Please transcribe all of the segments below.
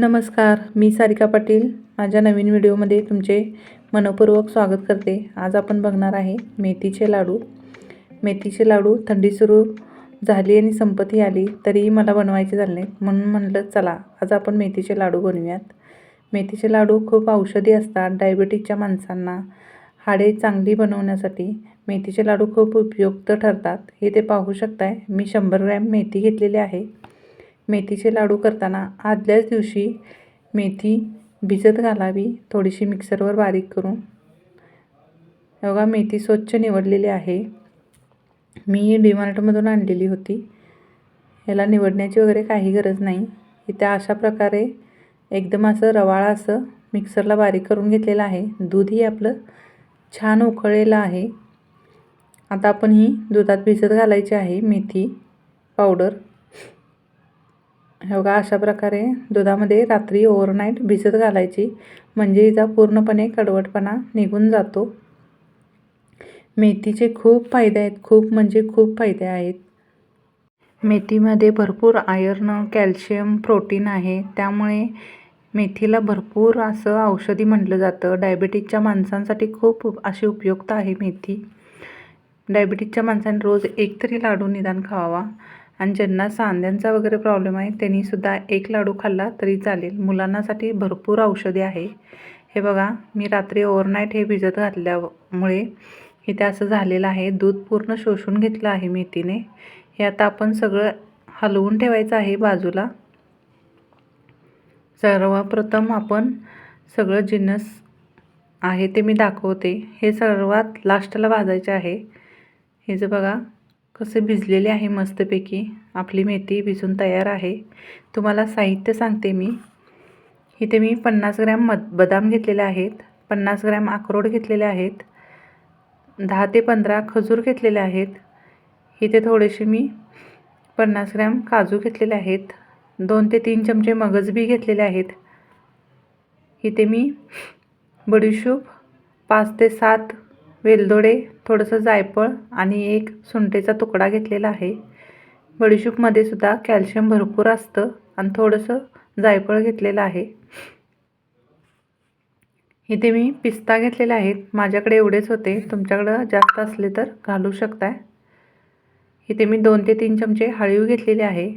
नमस्कार मी सारिका पाटील. माझ्या नवीन व्हिडिओमध्ये तुमचे मनपूर्वक स्वागत करते. आज आपण बघणार आहे मेथीचे लाडू. मेथीचे लाडू थंडी सुरू झाली आणि संपत्ती आली तरीही मला बनवायचे झाले म्हणून म्हणलं चला आज आपण मेथीचे लाडू बनवूयात. मेथीचे लाडू खूप औषधी असतात. डायबिटीजच्या माणसांना हाडे चांगली बनवण्यासाठी मेथीचे लाडू खूप उपयुक्त ठरतात. हे ते पाहू शकताय. मी शंभर ग्रॅम मेथी घेतलेली आहे. मेथीचे लाडू करताना आदल्याच दिवशी मेथी भिजत घालावी थोडीशी मिक्सरवर बारीक करून. बघा मेथी स्वच्छ निवडलेली आहे. मी डीमार्टमधून आणलेली होती. याला निवडण्याची वगैरे काही गरज नाही. इथे अशा प्रकारे एकदम असं रवाळा असं मिक्सरला बारीक करून घेतलेलं आहे. दूधही आपलं छान उकळलेलं आहे. आता आपण ही दुधात भिजत घालायची आहे मेथी पावडर. हे बघा अशा प्रकारे दुधामध्ये रात्री ओव्हरनाईट भिजत घालायची. म्हणजे हिचा पूर्णपणे कडवटपणा निघून जातो. मेथीचे खूप फायदे आहेत. खूप म्हणजे खूप फायदे आहेत. मेथीमध्ये भरपूर आयर्न कॅल्शियम प्रोटीन आहे. त्यामुळे मेथीला भरपूर असं औषधी म्हटलं जातं. डायबिटीजच्या माणसांसाठी खूप अशी उपयुक्त आहे मेथी. डायबिटीजच्या माणसाने रोज एक तरी लाडू निदान खावा आणि ज्यांना सांध्यांचा वगैरे प्रॉब्लेम आहे त्यांनीसुद्धा एक लाडू खाल्ला तरी चालेल. मुलांनासाठी भरपूर औषधी आहे. हे बघा मी रात्री ओव्हरनाईट हे भिजत घातल्यामुळे इथे असं झालेलं आहे. दूध पूर्ण शोषून घेतलं आहे मेथीने. हे आता आपण सगळं हलवून ठेवायचं आहे बाजूला. सर्वप्रथम आपण सगळं जिन्नस आहे ते मी दाखवते. हे सर्वात लास्टला भाजायचे आहे. हे जे बघा कसे भिजलेले आहे मस्तपैकी. आपली मेथी भिजून तयार आहे. तुम्हाला साहित्य सांगते मी. इथे मी पन्नास ग्रॅम मद बदाम घेतलेले आहेत. पन्नास ग्रॅम अक्रोड घेतलेले आहेत. दहा ते पंधरा खजूर घेतलेले आहेत. इथे थोडेसे मी पन्नास ग्रॅम काजू घेतलेले आहेत. दोन ते तीन चमचे मगज बी घेतलेले आहेत. इथे मी बडीशूप पाच ते सात वेलदोडे थोडंसं जायफळ आणि एक सुंठेचा तुकडा घेतलेला आहे. बडीशूपमध्ये सुद्धा कॅल्शियम भरपूर असतं आणि थोडंसं जायफळ घेतलेलं आहे. इथे मी पिस्ता घेतलेला आहेत माझ्याकडे एवढेच होते. तुमच्याकडं जास्त असले तर घालू शकताय. इथे मी दोन ते तीन चमचे हळीव घेतलेले आहे.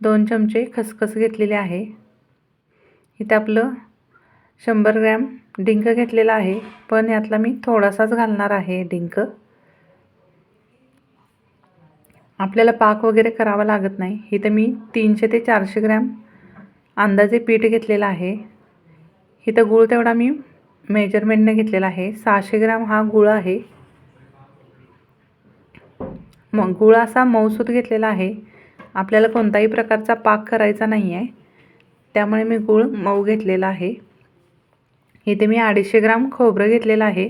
दोन चमचे खसखस घेतलेले आहे. इथे आपलं शंभर ग्रॅम डिंक घेतलेला आहे पण यातला मी थोडासाच घालणार आहे डिंक. आपल्याला पाक वगैरे करावा लागत नाही. इथं मी तीनशे ते चारशे ग्रॅम अंदाजे पीठ घेतलेलं आहे. इथं गूळ तेवढा मी मेजरमेंटने घेतलेला आहे. सहाशे ग्रॅम हा गूळ आहे. मग गुळ असा मऊसूत घेतलेला आहे. आपल्याला कोणताही प्रकारचा पाक करायचा नाही आहे त्यामुळे मी गूळ मऊ घेतलेला आहे. इथे मी अडीचशे ग्राम खोबरं घेतलेलं आहे.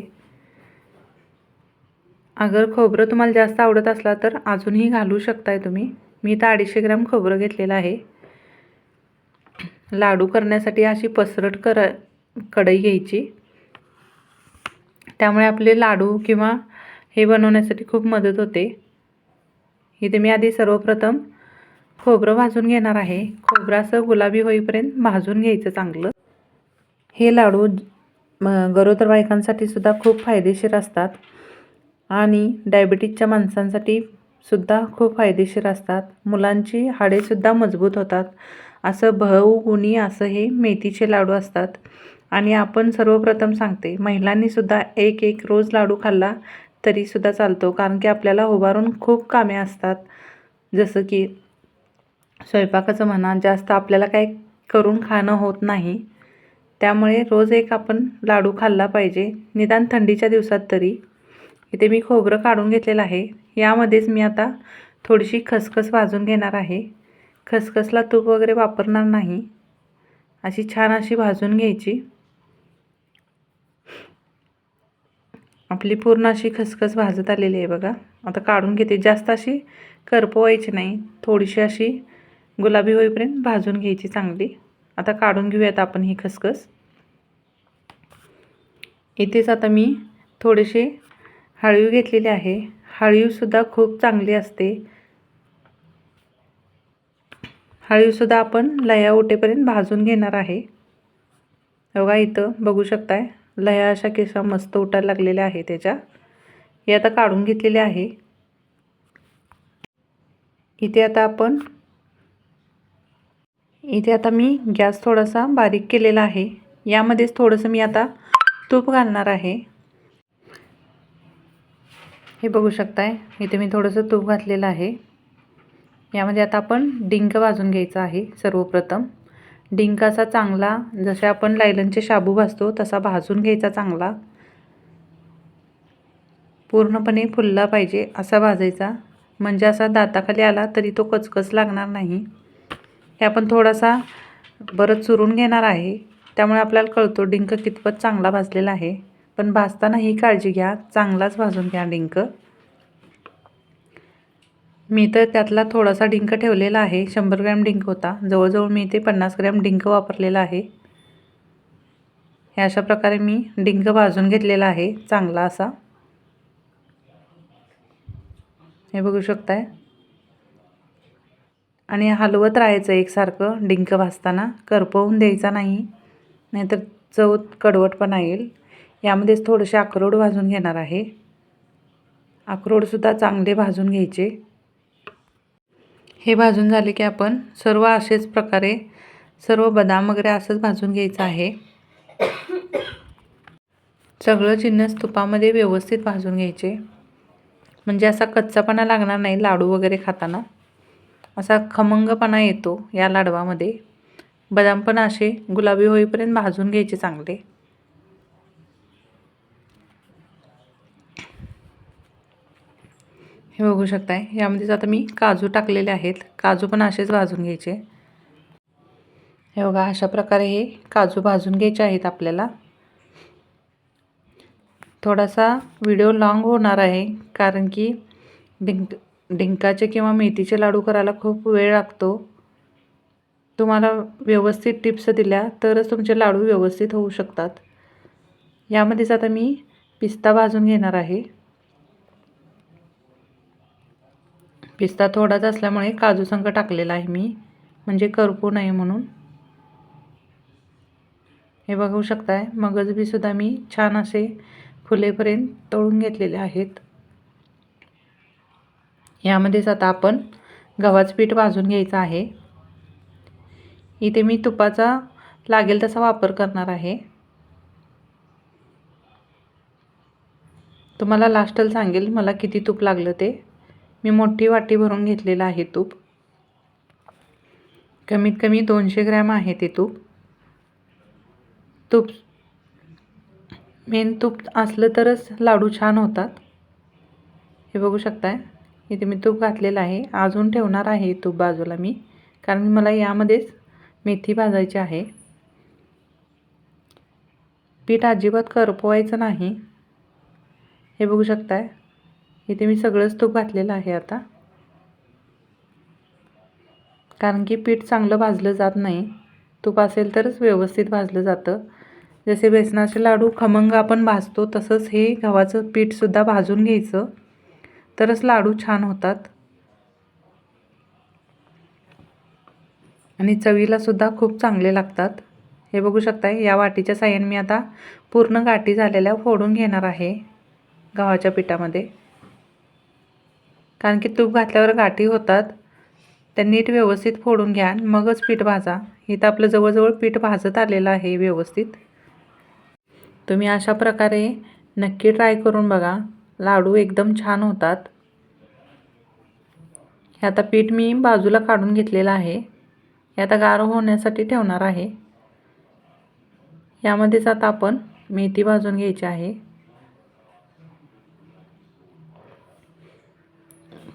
अगर खोबरं तुम्हाला जास्त आवडत असला तर अजूनही घालू शकताय तुम्ही. मी इथं अडीचशे ग्राम खोबरं घेतलेलं आहे. लाडू करण्यासाठी अशी पसरट कर कढई घ्यायची. त्यामुळे आपले लाडू किंवा हे बनवण्यासाठी खूप मदत होते. इथे मी आधी सर्वप्रथम खोबरं भाजून घेणार आहे. खोबरं असं गुलाबी होईपर्यंत भाजून घ्यायचं चांगलं. हे लाडू गरोदर बायकांसाठी सुद्धा खूप फायदेशीर असतात. आणि डायबिटीजच्या माणसांसाठी सुद्धा खूप फायदेशीर असतात. मुलांची हाडेसुद्धा मजबूत होतात. असं बहुगुणी असं हे मेथीचे लाडू असतात. आणि आपण सर्वप्रथम सांगते महिलांनीसुद्धा एक एक रोज लाडू खाल्ला तरीसुद्धा चालतो. कारण की आपल्याला उभारून खूप कामे असतात. जसं की स्वयंपाकाचं म्हणा जास्त आपल्याला काही करून खाणं होत नाही. त्यामुळे रोज एक आपण लाडू खाल्ला पाहिजे. निदान थंडीच्या दिवसात तरी. इथे मी खोबरं काढून घेतलेलं आहे. यामध्येच मी आता थोडीशी खसखस भाजून घेणार आहे. खसखसला तूप वगैरे वापरणार नाही. अशी छान अशी भाजून घ्यायची. आपली पूर्ण अशी खसखस भाजत आलेली आहे बघा. आता काढून घेते. जास्त अशी करपवायची नाही. थोडीशी अशी गुलाबी होईपर्यंत भाजून घ्यायची चांगली. आता काढून घेऊयात आपण ही खसखस. इथेच आता मी थोडेसे हळीव घेतलेले आहे. हळीवसुद्धा खूप चांगली असते. हळीवसुद्धा आपण लया उठेपर्यंत भाजून घेणार आहे. बघा इथं बघू शकताय लया अशा केसा मस्त उठायला लागलेल्या आहे त्याच्या. हे आता काढून घेतलेले आहे. इथे आता आपण इथे आता मी गॅस थोडासा बारीक केलेला आहे. यामध्येच थोडंसं मी आता तूप घालणार आहे. हे बघू शकताय इथे मी थोडंसं तूप घातलेलं आहे. यामध्ये आता आपण डिंक भाजून घ्यायचा आहे सर्वप्रथम. डिंक असा चांगला जसे आपण लायलनचे शाबू भाजतो तसा भाजून घ्यायचा चांगला. पूर्णपणे फुलला पाहिजे असा भाजायचा. म्हणजे असा दाताखाली आला तरी तो कचकच लागणार नाही. हे आपण थोडासा बरं चुरून घेणार आहे. त्यामुळे आपल्याला कळतो डिंक कितपत चांगला भाजलेला आहे. पण भाजताना ही काळजी घ्या. चांगलाच भाजून घ्या डिंक. मी तर त्यातला थोडासा डिंक ठेवलेला आहे. शंभर ग्रॅम डिंक होता. जवळजवळ मी ते पन्नास ग्रॅम डिंक वापरलेला आहे. हे अशा प्रकारे मी डिंक भाजून घेतलेला आहे. चांगला असा. हे बघू शकताय? आणि हलवत राहायचं एकसारखं डिंक भाजताना करपवून द्यायचा नाही नाहीतर चव कडवटपणा येईल. यामध्येच थोडेसे अक्रोड भाजून घेणार आहे. अक्रोडसुद्धा चांगले भाजून घ्यायचे. हे भाजून झाले की आपण सर्व असेच प्रकारे सर्व बदाम वगैरे असंच भाजून घ्यायचं आहे. सगळं जिन्नस तुपामध्ये व्यवस्थित भाजून घ्यायचे. म्हणजे असा कच्चापणा लागणार नाही लाडू वगैरे खाताना. असा खमंगपणा येतो या लाडवामध्ये. बदाम पण असे गुलाबी होईपर्यंत भाजून घ्यायचे चांगले. हे बघू शकताय यामध्येच आता मी काजू टाकलेले आहेत. काजू पण असेच भाजून घ्यायचे. हे बघा अशा प्रकारे हे काजू भाजून घ्यायचे आहेत आपल्याला. थोडासा व्हिडिओ लाँग होणार आहे कारण की डिंक डिंकाचे किंवा मेथीचे लाडू करायला खूप वेळ लागतो. तुम्हाला व्यवस्थित टिप्स दिल्या तरच तुमचे लाडू व्यवस्थित होऊ शकतात. यामध्येच आता मी पिस्ता भाजून घेणार आहे. पिस्ता थोडाच असल्यामुळे काजूसंग टाकलेला आहे मी म्हणजे करपू नये म्हणून. हे बघू शकताय मगजबीसुद्धा मी छान असे फुलेपर्यंत तळून घेतलेले आहेत. यामध्येच आता आपण गव्हाचं पीठ भाजून घ्यायचं आहे. इथे मी तुपाचा लागेल तसा वापर करणार आहे. तुम्हाला लास्टला सांगेल मला किती तूप लागलं ते. मी मोठी वाटी भरून घेतलेलं आहे तूप. कमीत कमी दोनशे ग्रॅम आहे ते तूप. तूप मेन तूप असलं तरच लाडू छान होतात. हे बघू शकताय? इथे मी तूप घातलेलं आहे. अजून ठेवणार आहे तूप बाजूला मी. कारण मला यामध्येच मेथी भाजायची आहे. पीठ अजिबात करपवायचं नाही. हे बघू शकताय. इथे मी सगळंच तूप घातलेलं आहे आता. कारण की पीठ चांगलं भाजलं जात नाही. तूप असेल तरच व्यवस्थित भाजलं जातं. जसे बेसनाचे लाडू खमंग आपण भाजतो तसंच हे गव्हाचं पीठसुद्धा भाजून घ्यायचं. तरच लाडू छान होतात. आणि चवीलासुद्धा खूप चांगले लागतात. हे बघू शकताय या वाटीच्या साह्याने मी आता पूर्ण गाठी झालेल्या फोडून घेणार आहे गव्हाच्या पिठामध्ये. कारण की तूप घातल्यावर गाठी होतात. त्या नीट व्यवस्थित फोडून घ्या मगच पीठ भाजा. इथं आपलं जवळजवळ पीठ भाजत आलेलं आहे व्यवस्थित. तुम्ही अशा प्रकारे नक्की ट्राय करून बघा. लाडू एकदम छान होतात. हे आता पीठ मी बाजूला काढून घेतलेलं आहे. हे आता गार होण्यासाठी ठेवणार आहे. यामध्येच आता आपण मेथी भाजून घ्यायची आहे.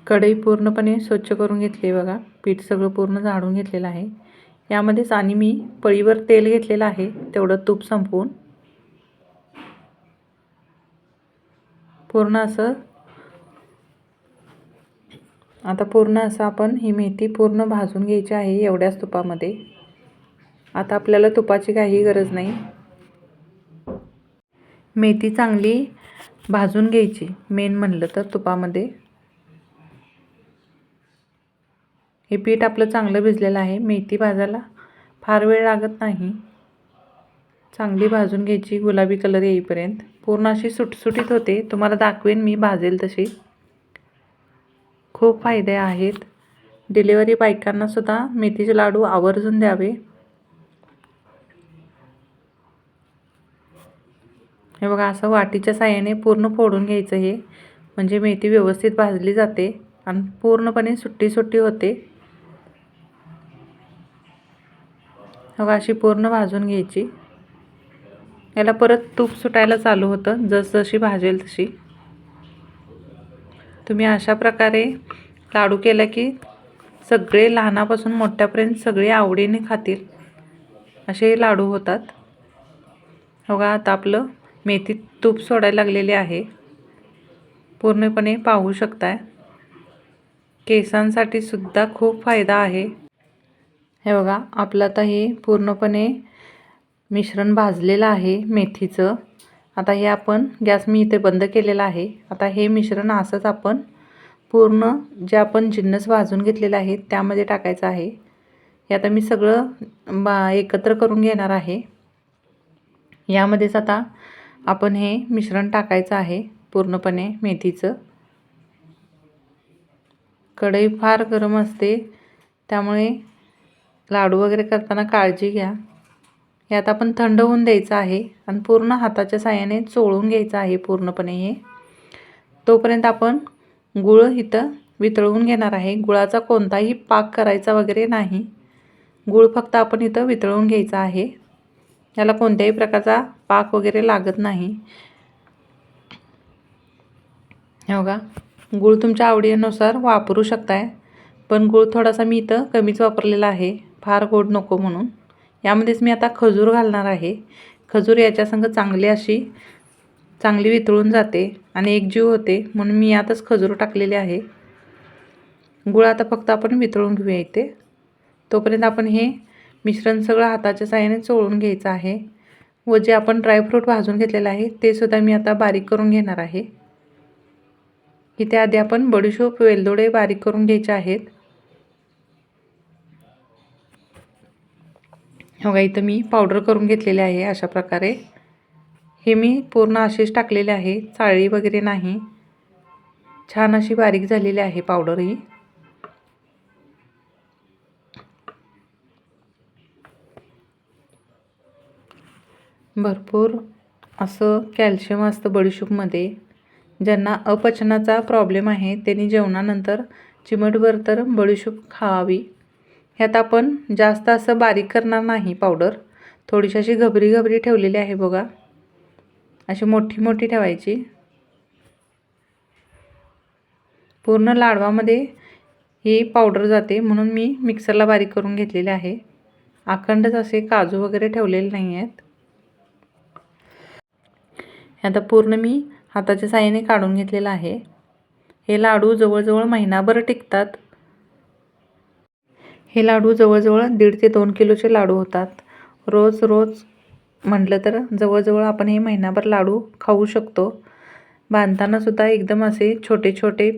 कढई पूर्णपणे स्वच्छ करून घेतली बघा. पीठ सगळं पूर्ण झाडून घेतलेलं आहे. यामध्येच आणि मी पळीवर तेल घेतलेलं आहे. तेवढं तूप संपवून. पूर्ण असं आता पूर्ण असं आपण ही मेथी पूर्ण भाजून घ्यायची आहे एवढ्याच तुपामध्ये. आता आपल्याला तुपाची काही गरज नाही. मेथी चांगली भाजून घ्यायची मेन म्हणलं तर तुपामध्ये. हे पीठ आपलं चांगलं भिजलेलं आहे मेथी भाजायला फार वेळ लागत नाही. चांगली भाजून घ्यायची गुलाबी कलर येईपर्यंत. पूर्ण अशी सुटसुटीत होते. तुम्हाला दाखवेन मी भाजेल तशी. खूप फायदे आहेत. डिलेवरी बायकांनासुद्धा मेथीचे लाडू आवर्जून द्यावे. हे बघा असं वाटीच्या साह्याने पूर्ण फोडून घ्यायचं हे. म्हणजे मेथी व्यवस्थित भाजली जाते आणि पूर्णपणे सुट्टी सुट्टी होते. बघा अशी पूर्ण भाजून घ्यायची. याला परत तूप सुटायला चालू होतं. जसजशी भाजेल तशी. तुम्ही अशा प्रकारे लाडू केला की सगळे लहानापासून मोठ्यापर्यंत सगळे आवडीने खातील असे लाडू होतात. बघा आता आपलं मेथी तूप सोडायला लागलेले आहे. पूर्णपणे पाहू शकताय. केसांसाठी सुद्धा खूप फायदा आहे. हे बघा आपलं आता हे पूर्णपणे मिश्रण भाजलेलं आहे मेथीचं. आता हे आपण गॅस मी इथे बंद केलेला आहे. आता हे मिश्रण असंच आपण पूर्ण जे आपण जिन्नस भाजून घेतलेलं आहे त्यामध्ये टाकायचं आहे. हे आता मी सगळं बा एकत्र करून घेणार आहे. यामध्येच आता आपण हे मिश्रण टाकायचं आहे पूर्णपणे मेथीचं. कढई फार गरम असते त्यामुळे लाडू वगैरे करताना काळजी घ्या. हे आता आपण थंड होऊन द्यायचं आहे आणि पूर्ण हाताच्या साह्याने चोळून घ्यायचं आहे पूर्णपणे हे. तोपर्यंत आपण गुळ इथं वितळवून घेणार आहे. गुळाचा कोणताही पाक करायचा वगैरे नाही. गुळ फक्त आपण इथं वितळवून घ्यायचा आहे. याला कोणत्याही प्रकारचा पाक वगैरे लागत नाही. हो का गूळ तुमच्या आवडीनुसार वापरू शकताय. पण गूळ थोडासा मी इथं कमीच वापरलेला आहे. फार गोड नको म्हणून. यामध्येच मी आता खजूर घालणार आहे. खजूर याच्यासंग चांगली अशी चांगली वितळून जाते आणि एकजीव होते म्हणून मी यातच खजूर टाकलेले आहे. गुळ आता फक्त आपण वितळून घेऊया इथे. तोपर्यंत आपण हे मिश्रण सगळं हाताच्या साह्याने चोळून घ्यायचं आहे व जे आपण ड्रायफ्रूट भाजून घेतलेलं आहे ते सुद्धा मी आता बारीक करून घेणार आहे. इथे आधी आपण बडीशोप वेलदोडे बारीक करून घ्यायचे आहेत. हो इथं मी पावडर करून घेतलेले आहे अशा प्रकारे. हे मी पूर्ण असेच टाकलेले आहे. चाळी वगैरे नाही. छान अशी बारीक झालेली आहे पावडर ही. भरपूर असं कॅल्शियम असतं बडीशूपमध्ये. ज्यांना अपचनाचा प्रॉब्लेम आहे त्यांनी जेवणानंतर चिमटभर तर बडीशूप खावावी ह्यात आपण जास्त असं बारीक करणार नाही पावडर. थोडीशी अशी घबरी घबरी ठेवलेली आहे बघा. अशी मोठी मोठी ठेवायची. पूर्ण लाडवामध्ये ही पावडर जाते म्हणून मी मिक्सरला बारीक करून घेतलेले आहे. अखंडच असे काजू वगैरे ठेवलेले नाही आहेत. आता पूर्ण मी हाताच्या साह्याने काढून घेतलेलं आहे. हे लाडू जवळजवळ महिनाभर टिकतात. हे लाडू जवळजवळ दीड ते दोन किलोचे लाडू होतात. रोज रोज म्हटलं तर जवळजवळ आपण हे महिनाभर लाडू खाऊ शकतो. बांधतानासुद्धा एकदम असे छोटे छोटे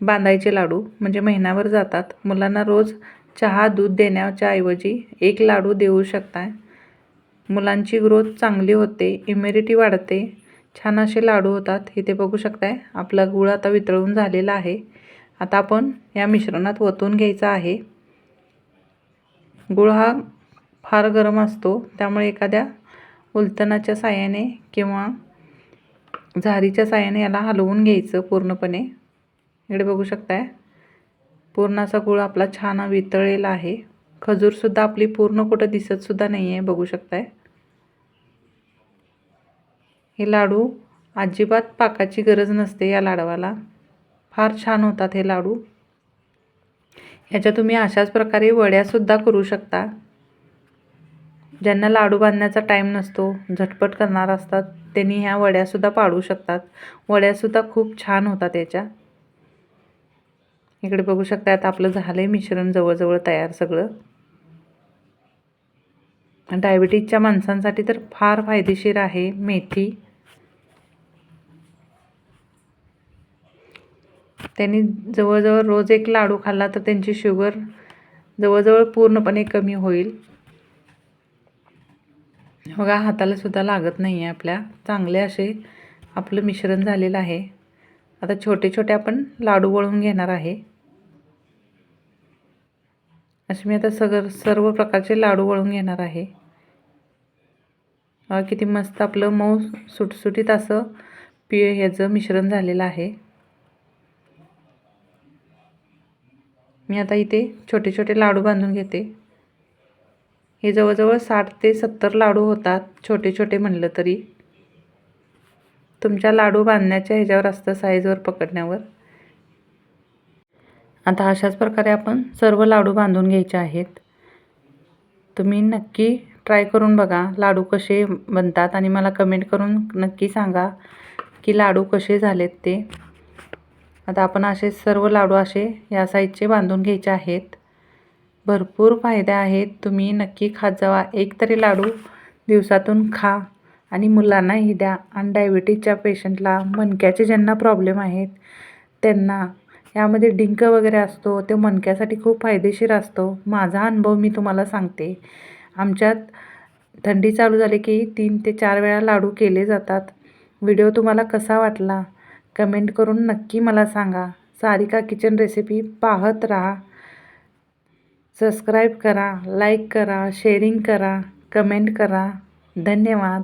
बांधायचे लाडू म्हणजे महिनाभर जातात. मुलांना रोज चहा दूध देण्याच्या ऐवजी एक लाडू देऊ शकताय. मुलांची ग्रोथ चांगली होते इम्युनिटी वाढते. छान असे लाडू होतात. इथे बघू शकताय आपला गूळ आता वितळून झालेला आहे. आता आपण या मिश्रणात ओतून घ्यायचा आहे. गुळ हा फार गरम असतो त्यामुळे एखाद्या उलथणाच्या साह्याने किंवा झारीच्या साह्याने याला हलवून घ्यायचं पूर्णपणे. इकडे बघू शकताय पूर्ण असा गुळ आपला छान वितळलेला आहे. खजूरसुद्धा आपली पूर्ण कुठं दिसतसुद्धा नाही आहे बघू शकताय. हे लाडू अजिबात पाकाची गरज नसते या लाडवाला. फार छान होतात हे लाडू. ह्याच्या तुम्ही अशाच प्रकारे वड्यासुद्धा करू शकता. ज्यांना लाडू बांधण्याचा टाईम नसतो झटपट करणार असतात त्यांनी ह्या वड्यासुद्धा पाडू शकतात. वड्यासुद्धा खूप छान होतात याच्या. इकडे बघू शकता आता आपलं झालं आहे मिश्रण जवळजवळ तयार सगळं. डायबिटीजच्या माणसांसाठी तर फार फायदेशीर आहे मेथी. त्यांनी जवळजवळ रोज एक लाडू खाल्ला तर त्यांची शुगर जवळजवळ पूर्णपणे कमी होईल. बघा हाताला सुद्धा लागत नाही आहे आपल्या. चांगले असे आपलं मिश्रण झालेलं आहे. आता छोटे छोटे आपण लाडू वळून घेणार आहे. असे मी आता सग सर्व प्रकारचे लाडू वळून घेणार आहे. किती मस्त आपलं मऊ सुटसुटीत असं पि ह्याचं मिश्रण झालेलं आहे. मी आता इथे छोटे छोटे लाडू बांधून घेते. हे जवळजवळ साठ ते सत्तर लाडू होतात छोटे छोटे म्हणलं तरी. तुमच्या लाडू बांधण्याच्या ह्याच्यावर असतं साईजवर पकडण्यावर. आता अशाच प्रकारे आपण सर्व लाडू बांधून घ्यायचे आहेत. तुम्ही नक्की ट्राय करून बघा लाडू कसे बनतात आणि मला कमेंट करून नक्की सांगा की लाडू कसे झालेत ते. आता आपण असे सर्व लाडू असे या साईजचे बांधून घ्यायचे आहेत. भरपूर फायदे आहेत. तुम्ही नक्की खात जावा. एक तरी लाडू दिवसातून खा आणि मुलांनाही द्या. आणि डायबिटीजच्या पेशंटला मणक्याचे ज्यांना प्रॉब्लेम आहेत त्यांना. यामध्ये डिंक वगैरे असतो ते मणक्यासाठी खूप फायदेशीर असतो. माझा अनुभव मी तुम्हाला सांगते. आमच्यात थंडी चालू झाली की तीन ते चार वेळा लाडू केले जातात. व्हिडिओ तुम्हाला कसा वाटला? कमेंट करून नक्की मला सांगा. सारिका किचन रेसिपी पाहत राहा. सबस्क्राईब करा लाईक करा शेअरिंग करा कमेंट करा. धन्यवाद.